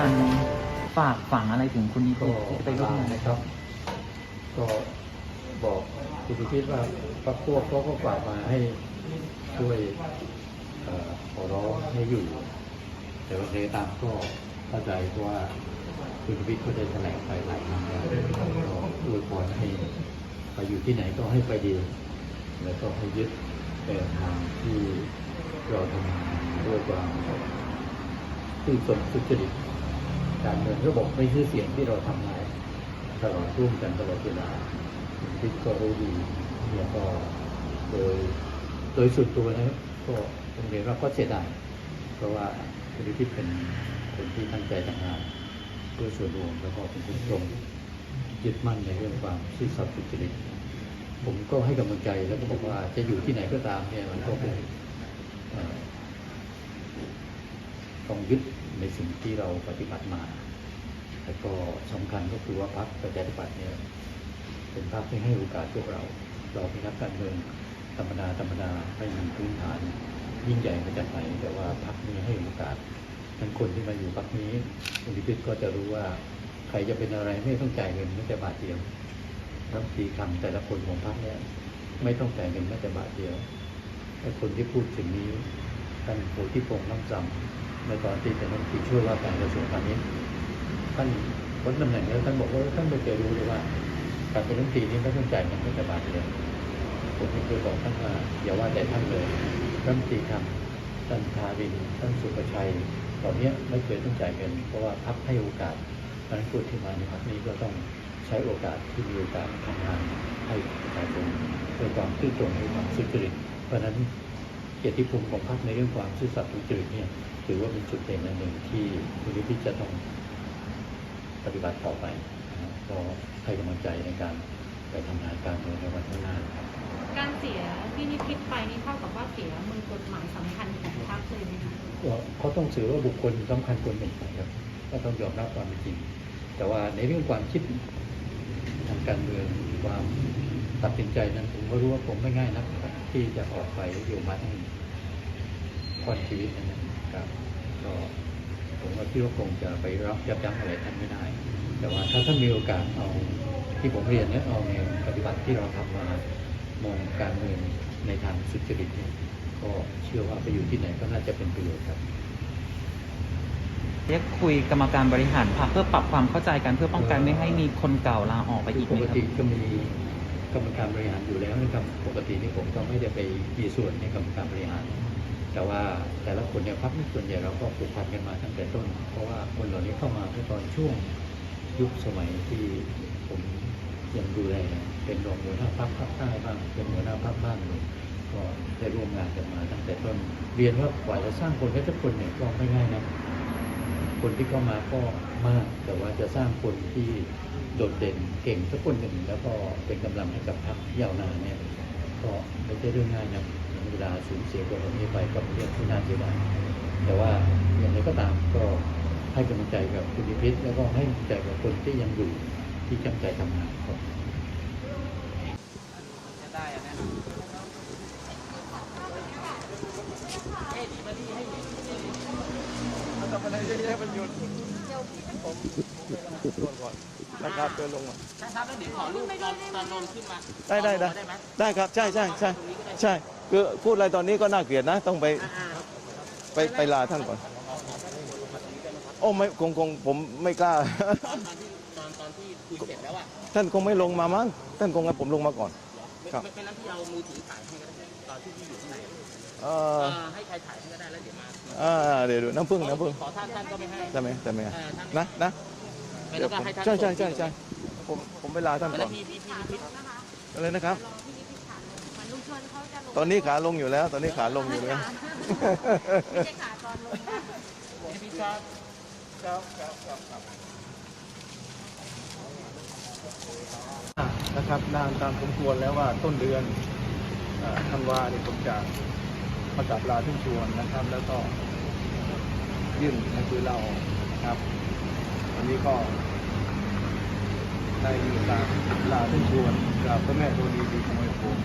การฝากฝังอะไรถึงคุณนิก็พิษที่จะไปร่วมงานนะครับ ก็บอกคุณพิชิตว่าพรรคพวกเขาก็ฝากมาให้ช่วยเอ่อขอร้องให้อยู่ แต่ว่าเทตามก็เข้าใจเพราะว่าคุณพิชิตก็ได้แถลงไปหลายครั้งแล้วก็อวยพรให้ไปอยู่ที่ไหนก็ให้ไปดีแล้วก็ให้ยึดแต่ทางที่เราทำงานด้วยความซื่อสัตย์สุจริต การเมืองระบบไม่ชื่อเสียงที่เราทำมาตลอดร่วมกันตลอดเวลาคุณพิษก็รู้ดีแล้วก็โดยโดยสุดตัวนะก็ผมเรียนว่าก็เสียดายเพราะว่าคุณพิษเป็นคนที่ตั้งใจทำงานเพื่อส่วนรวมแล้วก็เป็นคนตรงยึดมั่นในเรื่องความซื่อสัตย์สุจริตผมก็ให้กำลังใจแล้วก็บอกว่าจะอยู่ที่ไหนก็ตามเนี่ยมันก็เป็นต้องยึด ในสิ่งที่เราปฏิบัติมาแล้วก็สำคัญก็คือว่าพรรคประชาธิปัตย์เนี่ยเป็นพรรคที่ให้โอกาสพวกเรา เราเป็นนักการเมืองธรรมดาธรรมดาไม่มีพื้นฐาน ยิ่งใหญ่มาจากไหนแต่ว่าพรรคนี้ให้โอกาสทั้งคนที่มาอยู่พรรคนี้คุณพิพิธก็จะรู้ว่าใครจะเป็นอะไรไม่ต้องจ่ายเงินแม้แต่บาทเดียวรัฐตีคำแต่ละคนของพรรคเนี่ยไม่ต้องจ่ายเงินแม้แต่บาทเดียวไอ้คนที่พูดถึงนี้ ท่านโพธิพงษ์น้ำจำในตอนที่เป็นรัฐมนตรีช่วยว่าการกระทรวงพาณิชย์ท่านพ้นตำแหน่งแล้วท่านบอกว่าท่านไม่เคยรู้เลยว่าการเป็นรัฐมนตรีนี้ไม่ต้องจ่ายเงินไม่แต่บาทเดียวผมไม่เคยบอกท่านว่าอย่าว่าแต่ท่านเลยรัฐมนตรีทำท่านทารินท่านสุประชัยตอนนี้ไม่เคยต้องจ่ายเงินเพราะว่าพักให้โอกาสเพราะนั้นผู้ที่มาในพักนี้ก็ต้องใช้โอกาสที่มีโอกาสทำงานให้ประชาชนด้วยความซื่อตรงด้วยความสุจริตเพราะนั้น เกียรติภูมิของพรรคในเรื่องความซื่อสัตย์สุจริตเนี่ยถือว่าเป็นจุดเด่นอันหนึ่งที่คุณพิพิธจะต้องปฏิบัติต่อไปนะครับก็ให้กำลังใจในการไปทำงานการเมืองในวันข้างหน้านะครับการเสียพี่นิพิษไปนี่เท่ากับว่าเสียมือกฎหมายสำคัญของพรรคเลยไหมคะก็เขาต้องถือว่าบุคคลสำคัญคนหนึ่งนะครับก็ต้องยอมรับความเป็นจริง แต่ว่าในเรื่องความคิดทางการเมืองความตัดสินใจนั้นผมก็รู้ว่าผมไม่ง่ายนักนะครับ ที่จะออกไปอยู่มาทั้งค่อนชีวิตนะครับ ก็ผมว่าพี่ว่าคงจะไปรับยับยั้งอะไรท่านไม่ได้ แต่ว่าถ้าท่านมีโอกาสเอาที่ผมเรียนเนี่ยเอาแนวปฏิบัติที่เราทำมามองการเมืองในทางสุจริตเนี่ยก็เชื่อว่าไปอยู่ที่ไหนก็น่าจะเป็นประโยชน์ครับเรียกคุยกรรมการบริหารพรรคเพื่อปรับความเข้าใจกันเพื่อป้องกันไม่ให้มีคนเก่าลาออกไปอีกปไหมกครับติก็มี กรรมการบริหารอยู่แล้วนะครับปกตินี่ผมก็ไม่ได้ไปมีส่วนในกรรมการบริหาร แต่ว่าแต่ละคนเนี่ยพักส่วนใหญ่เราก็ผูกพันกันมาตั้งแต่ต้น เพราะว่าคนเหล่านี้เข้ามาเมื่อตอนช่วงยุคสมัยที่ผมยังดูแลเป็นรองหัวหน้าพักภาคใต้บ้างเป็นหัวหน้าพักบ้างเลยก็ได้ร่วมงานกันมาตั้งแต่ต้นเรียนว่ากว่าจะสร้างคนให้ทุกคนเนี่ยก็ไม่ง่ายนะคนที่เข้ามาก็ มาก แต่ว่าจะสร้างคนที่โดดเด่นเก่งสักคนหนึ่ง แล้วก็เป็นกำลังให้กับพรรคยาวนานเนี่ยก็ไม่ใช่เรื่องง่ายนะเวลาสูญเสียคนเหล่านี้ไปก็เป็นเรื่องที่น่าเสียดายแต่ว่าอย่างไรก็ตามก็ให้กำลังใจกับคุณพิพิธแล้วก็ให้กำลังใจกับคนที่ยังอยู่ที่จำใจทำงานครับนะ ครับเดินลงมานะครับแล้วเดี๋ยวขอรูปตอนตอนลงขึ้นมาได้ได้ได้ขอได้ไหมได้ครับใช่ใช่ใช่ใช่คือพูดอะไรตอนนี้ก็น่าเกลียดนะ ต้องไปอ่าไปไปลาท่านก่อน โอ้ไม่คงคงผมไม่กล้า ตอนตอนที่ตอนตอนที่คุยเสร็จแล้วอะท่านคงไม่ลงมามั้งท่านคงให้ผมลงมาก่อน ไม่ครับ ไม่เป็นนั้นที่เอามือถือถ่ายให้ก็ได้ตอนที่พี่อยู่ข้างในเอเอออให้ใครถ่ายให้ก็ได้แล้วเดี๋ยวมาอ่าเดี๋ยวดูน้ำพึ่งน้ำพึ่งขอท่านท่านก็ไม่ให้ได้ไหมได้ไหมเออท่านนะนะไม่เดี๋ต้ยอวงผมให้ท่านใช่ใช่ใช่ใช่ผมผมไปลาท่านแล้ก่วอนพี่พี่พี่พี่อะไรนะครับรอพี่นิพิษถามเหมือนลุงชวนเขาจะลงตอนนี้ขาลงอยู่แล้ว ตอนนี้ขาลงอยู่แล้ว ไม่ใช่ขาตอนลงนะ พี่ครับ นะครับนานตามสมควรแล้วว่าต้นเดือนเอ่อธันวาเนี่ยผมจะประกาศลาทุกชวนนะครับ แล้วก็ยื่นหนังสือเราครับวันนี้ก็ได้ยื่นลาลาทุกชวนกับพระแม่โรณีดีขโมยผม